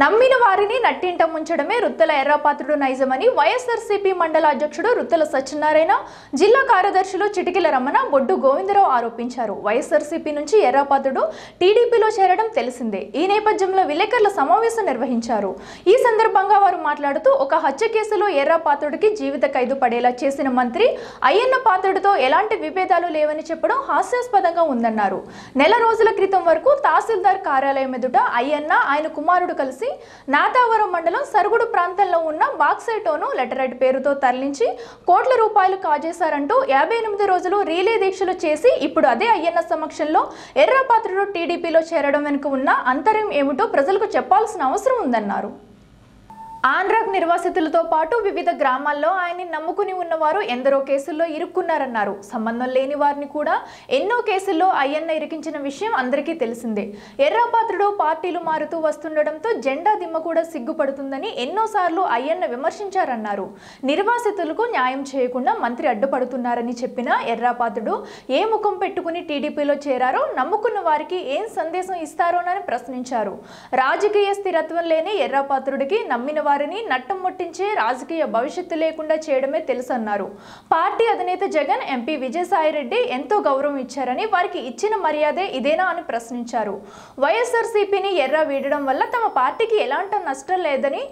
నమ్మిన వారిని నట్టింట ముంచడమే రుత్తల ఎర్రపాత్రుడు నైజమని వైఎస్ఆర్సీపీ మండల అధ్యక్షుడు రుత్తల సత్యనారాయణ జిల్లా కార్యదర్శులు చిటికిల రమణ బొడ్డు గోవిందరావు ఆరోపించారు. వైఎస్ఆర్సీపీ నుంచి ఎర్రపాత్రుడు టీడీపీలో చేరడం తెలిసిందే. ఈ నేపథ్యంలో విలేకరుల సమావేశం నిర్వహించారు. ఈ సందర్భంగా వారు మాట్లాడుతూ ఒక హత్య కేసులో ఎర్రపాత్రుడికి జీవిత ఖైదు పడేలా చేసిన మంత్రి అయ్యన్న పాత్రుడితో ఎలాంటి విభేదాలు లేవని చెప్పడం హాస్యాస్పదంగా ఉందన్నారు. నెల రోజుల క్రితం వరకు తహసీల్దార్ కార్యాలయం ఎదుట అయ్యన్న ఆయన కుమారుడు కలిసి నాతావరం మండలం సరుగుడు ప్రాంతంలో ఉన్న బాక్సైటోను లెటరైట్ పేరుతో తరలించి కోట్ల రూపాయలు కాజేశారంటూ యాభై ఎనిమిది రోజులు రీలే దీక్షలు చేసి ఇప్పుడు అదే అయ్యన్న సమక్షంలో ఎర్రపాత్రుడు టీడీపీలో చేరడం వెనుక ఉన్న అంతర్యం ఏమిటో ప్రజలకు చెప్పాల్సిన అవసరం ఉందన్నారు. ఆంధ్రాక్ నిర్వాసితులతో పాటు వివిధ గ్రామాల్లో ఆయన్ని నమ్ముకుని ఉన్నవారు ఎందరో కేసుల్లో ఇరుక్కున్నారన్నారు. సంబంధం లేని వారిని కూడా ఎన్నో కేసుల్లో అయ్యన్న ఇరికించిన విషయం అందరికీ తెలిసిందే. ఎర్రాపాత్రుడు పార్టీలు మారుతూ వస్తుండటంతో జెండా దిమ్మ కూడా సిగ్గుపడుతుందని ఎన్నోసార్లు అయ్యన్న విమర్శించారన్నారు. నిర్వాసితులకు న్యాయం చేయకుండా మంత్రి అడ్డుపడుతున్నారని చెప్పిన ఎర్రాపాత్రుడు ఏ ముఖం పెట్టుకుని టీడీపీలో చేరారో నమ్ముకున్న వారికి ఏం సందేశం ఇస్తారోనని ప్రశ్నించారు. రాజకీయ స్థిరత్వం లేని ఎర్రాపాత్రుడికి నమ్మిన వారిని నట్టం ముట్టించే రాజకీయ భవిష్యత్తు లేకుండా చేయడమే తెలుసన్నారు. పార్టీ అధినేత జగన్ ఎంపీ విజయసాయిరెడ్డి ఎంతో గౌరవం ఇచ్చారని వారికి ఇచ్చిన మర్యాదే ఇదేనా అని ప్రశ్నించారు. వైఎస్ఆర్సీపీని ఎర్ర వీడడం వల్ల తమ పార్టీకి ఎలాంటి నష్టం లేదని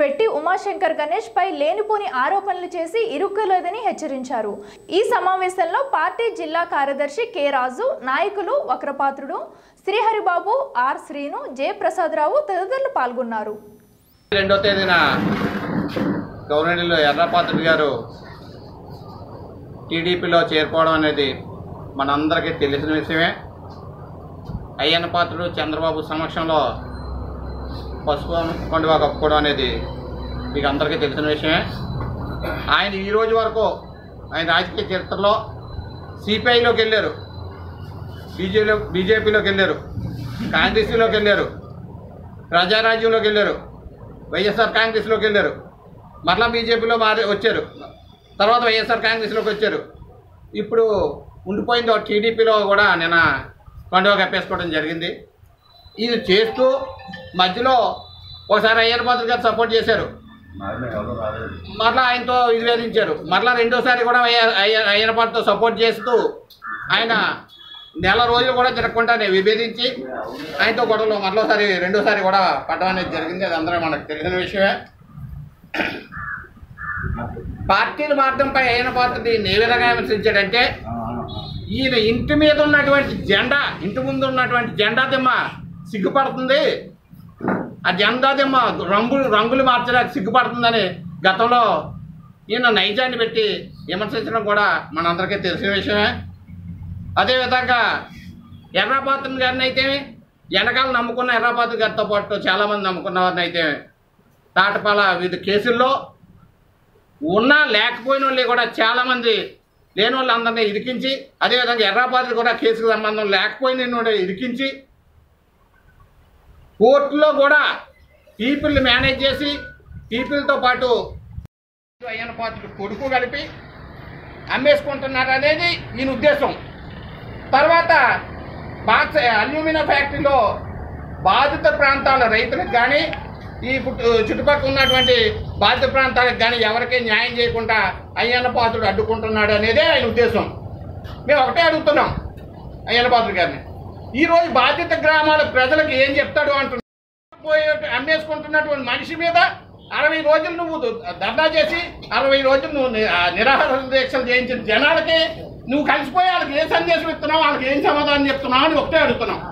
పెట్టి ఉమాశంకర్ గణేష్ పై లేనిపోని ఆరోపణలు చేసి ఇరుక్కలేదని హెచ్చరించారు. ఈ సమావేశంలో పార్టీ జిల్లా కార్యదర్శి కె రాజు నాయకులు వక్రపాత్రుడు శ్రీహరిబాబు ఆర్ శ్రీను జయప్రసాదరావు తదితరులు పాల్గొన్నారు. రెండో తేదీన గవర్నర్లు ఎర్రపాత్రుడు గారు టీడీపీలో చేరుకోవడం అనేది మనందరికీ తెలిసిన విషయమే. అయ్యన్న పాత్రుడు చంద్రబాబు సమక్షంలో పసుపు కొండవా కప్పుకోవడం అనేది మీకు అందరికీ తెలిసిన విషయమే. ఆయన ఈ రోజు వరకు ఆయన రాజకీయ చరిత్రలో సిపిఐలోకి వెళ్ళారు. బీజేపీలో బీజేపీలోకి వెళ్ళారు. కాంగ్రెస్లోకి వెళ్ళారు. ప్రజారాజ్యంలోకి వెళ్ళారు. వైఎస్ఆర్ కాంగ్రెస్లోకి వెళ్ళారు. మరలా బీజేపీలో మారి వచ్చారు. తర్వాత వైఎస్ఆర్ కాంగ్రెస్లోకి వచ్చారు. ఇప్పుడు ఉండిపోయింది ఒక టీడీపీలో కూడా నిన్న పండుగ కప్పేసుకోవడం జరిగింది. ఇది చేస్తూ మధ్యలో ఒకసారి అయ్యర్ పాత్ర గారు సపోర్ట్ చేశారు. మరలా ఆయనతో విభేదించారు. మరలా రెండోసారి కూడా అయ్య- అయ్యర్ పాత్రతో సపోర్ట్ చేస్తూ ఆయన నెల రోజులు కూడా తిరగకుండానే విభేదించి ఆయనతో గొడవలు మరోసారి రెండోసారి కూడా పడడం అనేది జరిగింది. అది అందరూ మనకు తెలిసిన విషయమే. పార్టీలు మార్గంపై అయిన పాత్ర దీన్ని ఏ విధంగా విమర్శించాడంటే ఈయన ఇంటి మీద ఉన్నటువంటి జెండా ఇంటి ముందు ఉన్నటువంటి జెండా దిమ్మ సిగ్గుపడుతుంది. ఆ జెండా దిమ్మ రంగులు రంగులు మార్చడానికి సిగ్గుపడుతుందని గతంలో ఈయన నైజాన్ని పెట్టి విమర్శించడం కూడా మనందరికీ తెలిసిన విషయమే. అదేవిధంగా ఎర్రపాత్ర గారిని అయితే వెనకాల నమ్ముకున్న ఎర్రపాత్ర గారితో పాటు చాలామంది నమ్ముకున్న వారిని అయితే తాటపాల వివిధ కేసుల్లో ఉన్నా లేకపోయిన వాళ్ళు కూడా చాలామంది లేని వాళ్ళందరినీ ఇరికించి అదేవిధంగా ఎర్రపాత్ర కూడా కేసుకు సంబంధం లేకపోయిన ఇరికించి కోర్టులో కూడా పీపుల్ని మేనేజ్ చేసి పీపుల్తో పాటు అయ్యన పాత్ర కొడుకు కలిపి అమ్మేసుకుంటున్నారు అనేది ఈయన ఉద్దేశం. తర్వాత బాక్స్ అల్యూమినియం ఫ్యాక్టరీలో బాధిత ప్రాంతాల రైతులకు కానీ ఈ చుట్టుపక్కల ఉన్నటువంటి బాధిత ప్రాంతాలకు కానీ ఎవరికీ న్యాయం చేయకుండా అయ్యన్న పాత్రుడు అడ్డుకుంటున్నాడు అనేదే ఆయన ఉద్దేశం. మేము ఒకటే అడుగుతున్నాం అయ్యన్న పాత్రుడు గారిని. ఈరోజు బాధిత గ్రామాల ప్రజలకు ఏం చెప్తాడు అంటున్నాడు పోయే అమ్మేసుకుంటున్నటువంటి మనిషి మీద అరవై రోజులు నువ్వు ధర్నా చేసి అరవై రోజులు నువ్వు నిరాహార దీక్షలు చేయించిన జనాలకి నువ్వు కలిసిపోయి వాళ్ళకి ఏ సందేశం ఇస్తున్నావు? వాళ్ళకి ఏం సమాధానం చెప్తున్నావు అని ఒకటే అడుగుతున్నావు